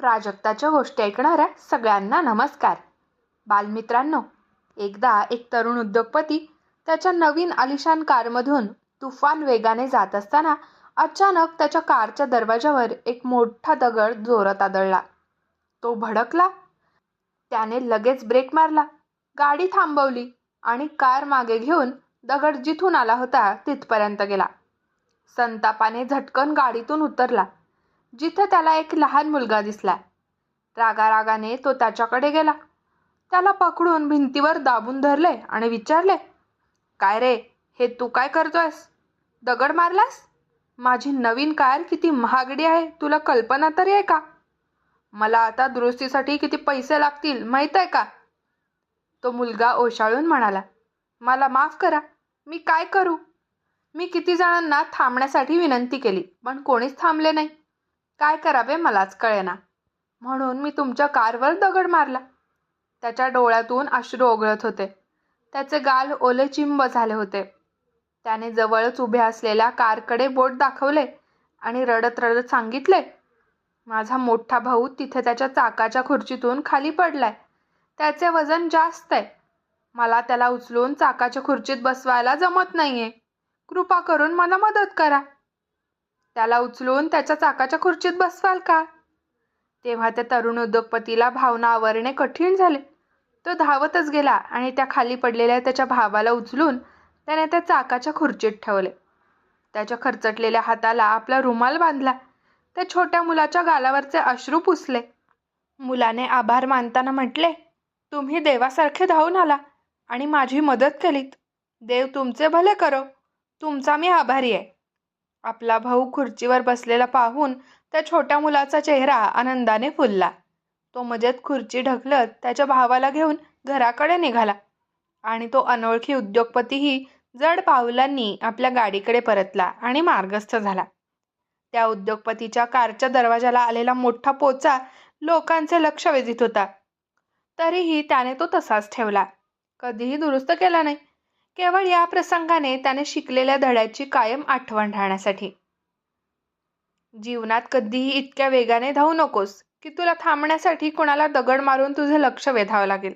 प्राजक्ताच्या गोष्टी ऐकणाऱ्या सगळ्यांना नमस्कार. बालमित्रांनो एकदा एक तरुण उद्योगपती त्याच्या नवीन आलिशान कारमधून तुफान वेगाने जात असताना अचानक त्याच्या कारच्या दरवाजावर एक मोठा दगड जोरात आदळला. तो भडकला. त्याने लगेच ब्रेक मारला गाडी थांबवली आणि कार मागे घेऊन दगड जिथून आला होता तिथपर्यंत गेला. संतापाने झटकन गाडीतून उतरला. जिथं त्याला एक लहान मुलगा दिसला. रागारागाने तो त्याच्याकडे गेला. त्याला पकडून भिंतीवर दाबून धरले आणि विचारले काय रे हे तू काय करतोयस? दगड मारलास? माझी नवीन कार किती महागडी आहे तुला कल्पना तरी आहे का? मला आता दुरुस्तीसाठी किती पैसे लागतील माहीत आहे का? तो मुलगा ओशाळून म्हणाला मला माफ करा मी काय करू? मी किती जणांना थांबण्यासाठी विनंती केली पण कोणीच थांबले नाही. काय करावे मलाच कळेना. म्हणून मी तुमच्या कारवर दगड मारला. त्याच्या डोळ्यातून अश्रू ओघळत होते. त्याचे गाल ओले चिंब झाले होते. त्याने जवळच उभ्या असलेल्या कारकडे बोट दाखवले आणि रडत रडत सांगितले माझा मोठा भाऊ तिथे त्याच्या चाकाच्या खुर्चीतून खाली पडलाय. त्याचे वजन जास्त आहे. मला त्याला उचलून चाकाच्या खुर्चीत बसवायला जमत नाहीये. कृपा करून मला मदत करा. त्याला उचलून त्याच्या चाकाच्या खुर्चीत बसवाल का? तेव्हा त्या तरुण उद्योगपतीला भावना आवरणे कठीण झाले. तो धावतच गेला आणि त्या खाली पडलेल्या त्याच्या भावाला उचलून त्याने त्या चाकाच्या खुर्चीत ठेवले. त्याच्या खरचटलेल्या हाताला आपला रुमाल बांधला. त्या छोट्या मुलाच्या गालावरचे अश्रू पुसले. मुलाने आभार मानताना म्हटले तुम्ही देवासारखे धावून आला आणि माझी मदत केलीत. देव तुमचे भले करो. तुमचा मी आभारी आहे. आपला भाऊ खुर्चीवर बसलेला पाहून त्या छोट्या मुलाचा चेहरा आनंदाने फुलला. तो मजेत खुर्ची ढकलत त्याच्या भावाला घेऊन घराकडे निघाला आणि तो अनोळखी उद्योगपतीही जड पावलांनी आपल्या गाडीकडे परतला आणि मार्गस्थ झाला. त्या उद्योगपतीच्या कारच्या दरवाजाला आलेला मोठा पोचा लोकांचे लक्ष वेधित होता. तरीही त्याने तो तसाच ठेवला. कधीही दुरुस्त केला नाही. केवळ या प्रसंगाने त्याने शिकलेल्या धड्याची कायम आठवण राहण्यासाठी. जीवनात कधीही इतक्या वेगाने धावू नकोस की तुला थांबण्यासाठी कोणाला दगड मारून तुझे लक्ष वेधावं लागेल.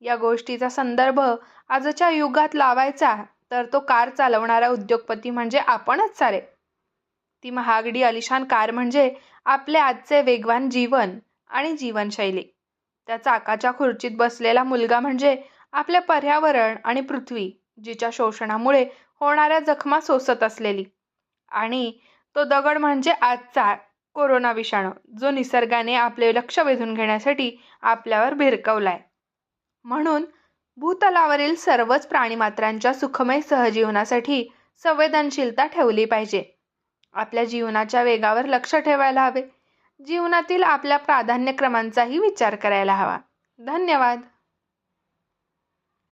या गोष्टीचा संदर्भ आजच्या युगात लावायचा तर तो कार चालवणारा उद्योगपती म्हणजे आपणच सारे. ती महागडी अलिशान कार म्हणजे आपले आजचे वेगवान जीवन आणि जीवनशैली. त्या चाकाच्या खुर्चीत बसलेला मुलगा म्हणजे आपले पर्यावरण आणि पृथ्वी जिच्या शोषणामुळे होणाऱ्या जखमा सोसत असलेली. आणि तो दगड म्हणजे आजचा कोरोना विषाणू जो निसर्गाने आपले लक्ष वेधून घेण्यासाठी आपल्यावर भिरकवलाय. म्हणून भूतलावरील सर्वच प्राणीमात्रांच्या सुखमय सहजीवनासाठी संवेदनशीलता ठेवली पाहिजे. आपल्या जीवनाच्या वेगावर लक्ष ठेवायला हवे. जीवनातील आपल्या प्राधान्यक्रमांचाही विचार करायला हवा. धन्यवाद.